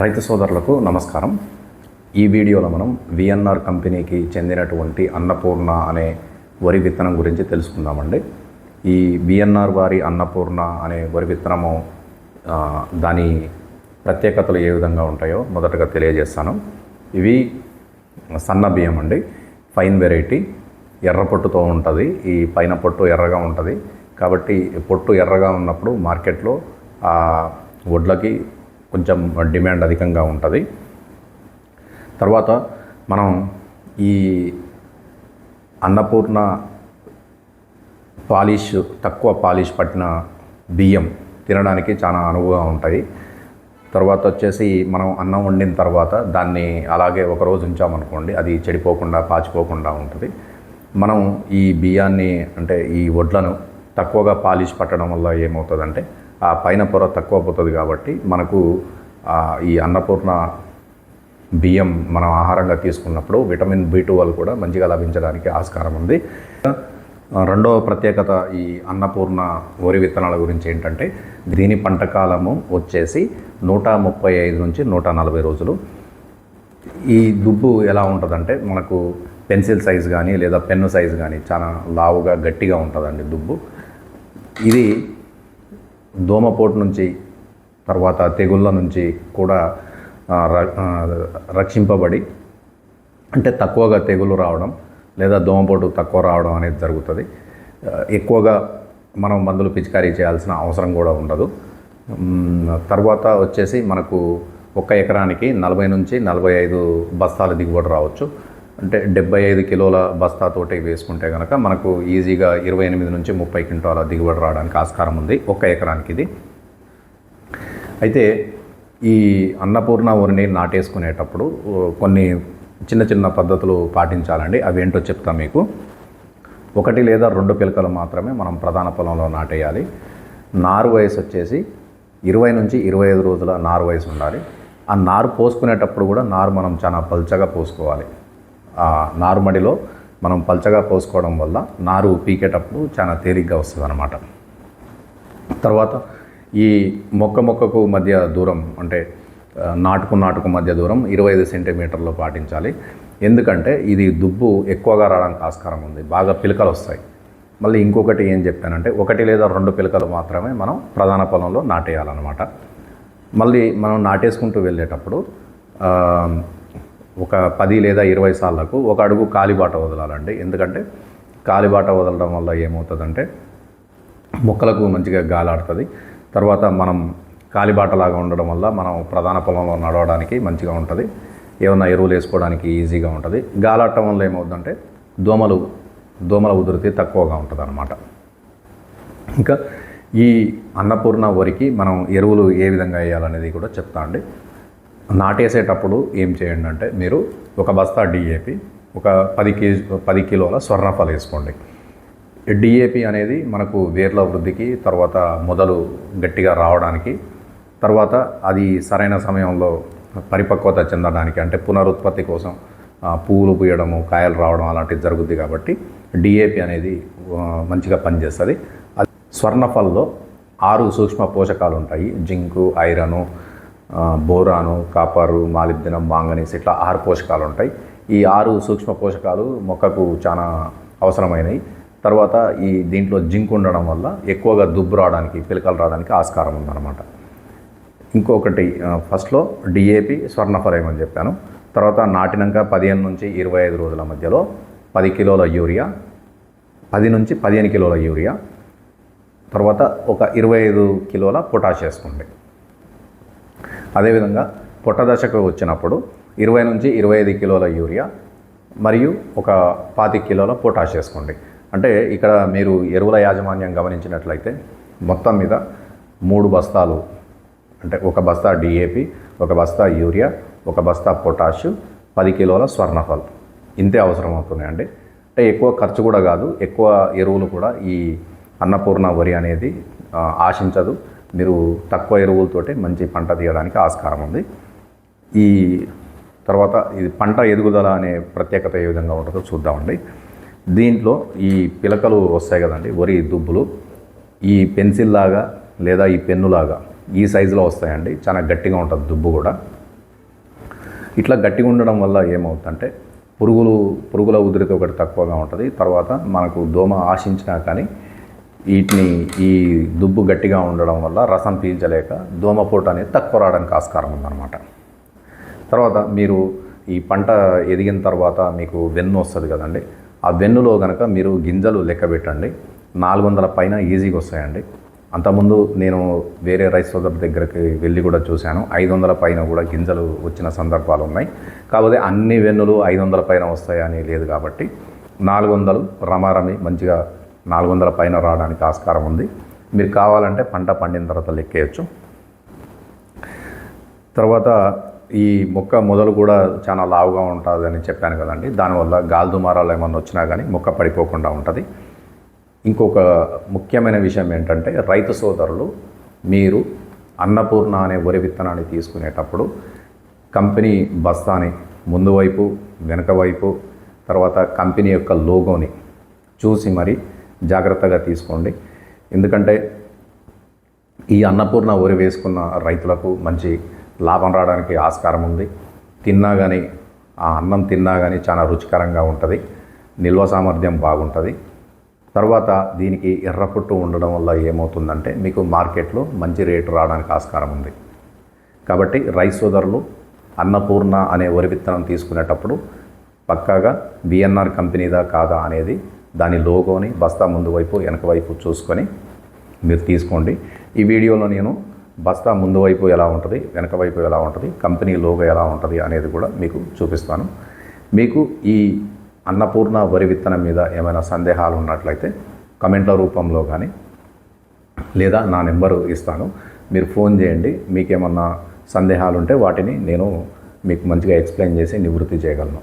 రైతు సోదరులకు నమస్కారం. ఈ వీడియోలో మనం విఎన్ఆర్ కంపెనీకి చెందినటువంటి అన్నపూర్ణ అనే వరి విత్తనం గురించి తెలుసుకుందామండి. ఈ విఎన్ఆర్ వారి అన్నపూర్ణ అనే వరి విత్తనము దాని ప్రత్యేకతలు ఏ విధంగా ఉంటాయో మొదటగా తెలియజేస్తాను. ఇవి సన్న బియ్యం అండి. Fine variety. ఎర్ర పొట్టుతో ఉంటుంది. ఈ పైన పొట్టు ఎర్రగా ఉంటుంది. కాబట్టి పొట్టు ఎర్రగా ఉన్నప్పుడు మార్కెట్లో ఆ వడ్లకి కొంచెం డిమాండ్ అధికంగా ఉంటుంది. తర్వాత మనం ఈ అన్నపూర్ణ పాలిష్ తక్కువ పాలిష్ పట్టిన బియ్యం తినడానికి చాలా అనువుగా ఉంటాయి తర్వాత వచ్చేసి మనం అన్నం వండిన తర్వాత దాన్ని అలాగే ఒక రోజు ఉంచామనుకోండి అది చెడిపోకుండా పాచిపోకుండా ఉంటుంది. మనం ఈ బియ్యాన్ని అంటే ఈ వడ్లను తక్కువగా పాలిష్ పట్టడం వల్ల ఏమవుతుందంటే ఆ పైన పొర తక్కువ పోతుంది కాబట్టి మనకు ఈ అన్నపూర్ణ బియ్యం మనం ఆహారంగా తీసుకున్నప్పుడు విటమిన్ బి ట్వెల్వ్ కూడా మంచిగా లభించడానికి ఆస్కారం ఉంది. రెండవ ప్రత్యేకత ఈ అన్నపూర్ణ వరి విత్తనాల గురించి ఏంటంటే దీని పంట కాలము వచ్చేసి నూట ముప్పై ఐదు నుంచి నూట నలభై రోజులు. ఈ దుబ్బు ఎలా ఉంటుందంటే మనకు పెన్సిల్ సైజ్ కానీ లేదా పెన్ను సైజ్ కానీ చాలా లావుగా గట్టిగా ఉంటుందండి దుబ్బు. ఇది దోమపోటు నుంచి తర్వాత తెగుళ్ళ నుంచి కూడా ర- రక్షింపబడి అంటే తక్కువగా తెగులు రావడం లేదా దోమపోటు తక్కువ రావడం అనేది జరుగుతుంది. ఎక్కువగా మనం మందులు పిచికారీ చేయాల్సిన అవసరం కూడా ఉండదు. తర్వాత వచ్చేసి మనకు ఒక్క ఎకరానికి నలభై నుంచి నలభై ఐదు బస్తాల దిగుబడి రావచ్చు. అంటే డెబ్బై ఐదు కిలోల బస్తాతోటి వేసుకుంటే కనుక మనకు ఈజీగా ఇరవై ఎనిమిది నుంచి ముప్పై క్వింటాల దిగుబడి రావడానికి ఆస్కారం ఉంది ఒక్క ఎకరానికి ఇది. అయితే ఈ అన్నపూర్ణ వరిని నాటేసుకునేటప్పుడు కొన్ని చిన్న చిన్న పద్ధతులు పాటించాలండి. అవి ఏంటో చెప్తా మీకు. ఒకటి లేదా రెండు పిలకలు మాత్రమే మనం ప్రధాన పొలంలో నాటేయాలి. నారు వయసు వచ్చేసి ఇరవై నుంచి ఇరవై ఐదు రోజుల నారు వయసు ఉండాలి. ఆ నారు పోసుకునేటప్పుడు కూడా నారు మనం చాలా పల్చగా పోసుకోవాలి. ఆ మనం పల్చగా పోసుకోవడం వల్ల నారు పీకేటప్పుడు చాలా తేలిగ్గా వస్తుంది అనమాట తర్వాత ఈ మొక్క మొక్కకు మధ్య దూరం అంటే నాటుకు నాటుకు మధ్య దూరం ఇరవై ఐదు సెంటీమీటర్లు పాటించాలి. ఎందుకంటే ఇది దుబ్బు ఎక్కువగా రావడానికి ఆస్కారం ఉంది బాగా పిలకలు వస్తాయి. మళ్ళీ ఇంకొకటి ఏం చెప్పానంటే ఒకటి లేదా రెండు పిలకలు మాత్రమే మనం ప్రధాన పొలంలో నాటేయాలన్నమాట. మళ్ళీ మనం నాటేసుకుంటూ వెళ్ళేటప్పుడు ఒక పది లేదా ఇరవై సార్లకు ఒక అడుగు కాలిబాట వదలాలండి. ఎందుకంటే కాలిబాట వదలడం వల్ల ఏమవుతుందంటే మొక్కలకు మంచిగా గాలాడుతుంది. తర్వాత మనం కాలిబాటలాగా ఉండడం వల్ల మనం ప్రధాన పొలంలో నడవడానికి మంచిగా ఉంటుంది. ఏమన్నా ఎరువులు వేసుకోవడానికి ఈజీగా ఉంటుంది. గాలాడటం వల్ల ఏమవుతుందంటే దోమలు దోమల ఉధృతి తక్కువగా ఉంటుంది అనమాట ఇంకా ఈ అన్నపూర్ణ వరికి మనం ఎరువులు ఏ విధంగా వేయాలనేది కూడా చెప్తా అండి. నాటేసేటప్పుడు ఏం చేయండి అంటే మీరు ఒక బస్తా డిఏపి ఒక పది కేజీ పది కిలోల స్వర్ణఫల వేసుకోండి. డిఏపి అనేది మనకు వేర్ల వృద్ధికి తర్వాత మొదలు గట్టిగా రావడానికి తర్వాత అది సరైన సమయంలో పరిపక్వత చెందడానికి అంటే పునరుత్పత్తి కోసం పువ్వులు పూయడము కాయలు రావడం అలాంటివి జరుగుద్ది కాబట్టి డిఏపి అనేది మంచిగా పనిచేస్తుంది. అది స్వర్ణఫల్లో ఆరు సూక్ష్మ పోషకాలు ఉంటాయి zinc iron boron copper molybdenum manganese ఇట్లా ఆరు పోషకాలు ఉంటాయి ఈ ఆరు సూక్ష్మ పోషకాలు మొక్కకు చాలా అవసరమైనవి తర్వాత ఈ దీంట్లో జింక్ ఉండడం వల్ల ఎక్కువగా దుబ్బు రావడానికి పిలకలు రావడానికి ఆస్కారం ఉందన్నమాట. ఇంకొకటి ఫస్ట్లో డిఏపి స్వర్ణఫలయం అని చెప్పాను. తర్వాత నాటినాక పదిహేను నుంచి ఇరవై ఐదు రోజుల మధ్యలో పది కిలోల యూరియా పది నుంచి పదిహేను కిలోల యూరియా తర్వాత ఒక ఇరవై ఐదు కిలోల పొటాష్ వేసుకోండి అదేవిధంగా పొట్ట దశకు వచ్చినప్పుడు ఇరవై నుంచి ఇరవై ఐదు కిలోల యూరియా మరియు ఒక పాతి కిలోల పొటాష్ వేసుకోండి. అంటే ఇక్కడ మీరు ఎరువుల యాజమాన్యం గమనించినట్లయితే మొత్తం మీద మూడు బస్తాలు అంటే ఒక బస్తా డిఏపి ఒక బస్తా యూరియా ఒక బస్తా పొటాష్ పది కిలోల స్వర్ణఫల్. ఇంతే అవసరం అవుతున్నాయండి అంటే ఎక్కువ ఖర్చు కూడా కాదు ఎక్కువ ఎరువులు కూడా ఈ అన్నపూర్ణ వరి అనేది ఆశించదు. మీరు తక్కువ ఎరువులతోటి మంచి పంట తీయడానికి ఆస్కారం ఉంది. ఈ తర్వాత ఇది పంట ఎదుగుదల అనే ప్రత్యేకత ఏ విధంగా ఉంటుందో చూద్దామండి దీంట్లో ఈ పిలకలు వస్తాయి కదండి వరి దుబ్బులు. ఈ పెన్సిల్ లాగా లేదా ఈ పెన్నులాగా ఈ సైజులో వస్తాయండి. చాలా గట్టిగా ఉంటుంది దుబ్బు కూడా. ఇట్లా గట్టిగా ఉండడం వల్ల ఏమవుతుందంటే పురుగులు పురుగుల ఉధృతి ఒకటి తక్కువగా ఉంటుంది. తర్వాత మనకు దోమ ఆశించినా కానీ వీటిని ఈ దుబ్బు గట్టిగా ఉండడం వల్ల రసం పీల్చలేక దోమపోటు అనేది తక్కువ రావడానికి ఆస్కారం ఉందన్నమాట. తర్వాత మీరు ఈ పంట ఎదిగిన తర్వాత మీకు వెన్ను వస్తుంది కదండి ఆ వెన్నులో కనుక మీరు గింజలు లెక్క పెట్టండి. నాలుగు వందల పైన ఈజీగా వస్తాయండి. అంతకుముందు నేను వేరే రైస్ సోదరు దగ్గరికి వెళ్ళి కూడా చూశాను. ఐదు వందల పైన కూడా గింజలు వచ్చిన సందర్భాలు ఉన్నాయి. కాకపోతే అన్ని వెన్నులు ఐదు వందల పైన వస్తాయని లేదు కాబట్టి నాలుగు వందలు రమారమి మంచిగా నాలుగు వందల పైన రావడానికి ఆస్కారం ఉంది. మీరు కావాలంటే పంట పండిన తర్వాత లెక్కేయచ్చు. తర్వాత ఈ మొక్క మొదలు కూడా చాలా లావుగా ఉంటుందని చెప్పాను కదండి. దానివల్ల గాల్దుమారాలు ఏమన్నా వచ్చినా కానీ మొక్క పడిపోకుండా ఉంటుంది. ఇంకొక ముఖ్యమైన విషయం ఏంటంటే రైతు సోదరులు మీరు అన్నపూర్ణ అనే వరి విత్తనాన్ని తీసుకునేటప్పుడు కంపెనీ బస్తాని ముందు వైపు వెనక వైపు తర్వాత కంపెనీ యొక్క లోగోని చూసి మరి జాగ్రత్తగా తీసుకోండి. ఎందుకంటే ఈ అన్నపూర్ణ వరి వేసుకున్న రైతులకు మంచి లాభం రావడానికి ఆస్కారం ఉంది. తిన్నా కానీ ఆ అన్నం తిన్నా కానీ చాలా రుచికరంగా ఉంటుంది. నిల్వ సామర్థ్యం బాగుంటుంది. తర్వాత దీనికి ఎర్రపుట్టు ఉండడం వల్ల ఏమవుతుందంటే మీకు మార్కెట్లో మంచి రేటు రావడానికి ఆస్కారం ఉంది. కాబట్టి రైస్ సోదరులు అన్నపూర్ణ అనే వరి విత్తనం తీసుకునేటప్పుడు పక్కాగా బిఎన్ఆర్ కంపెనీదా కాదా అనేది దాని లోగోని బస్తా ముందు వైపు వెనక వైపు చూసుకొని మీరు తీసుకోండి. ఈ వీడియోలో నేను బస్తా ముందు వైపు ఎలా ఉంటుంది వెనక వైపు ఎలా ఉంటుంది కంపెనీ లోగో ఎలా ఉంటుంది అనేది కూడా మీకు చూపిస్తాను. మీకు ఈ అన్నపూర్ణ వరి విత్తనం మీద ఏమైనా సందేహాలు ఉన్నట్లయితే కమెంట్ల రూపంలో కానీ లేదా నా నెంబరు ఇస్తాను. మీరు ఫోన్ చేయండి మీకేమన్నా సందేహాలు ఉంటే వాటిని నేను మీకు మంచిగా ఎక్స్ప్లెయిన్ చేసి నివృత్తి చేయగలను.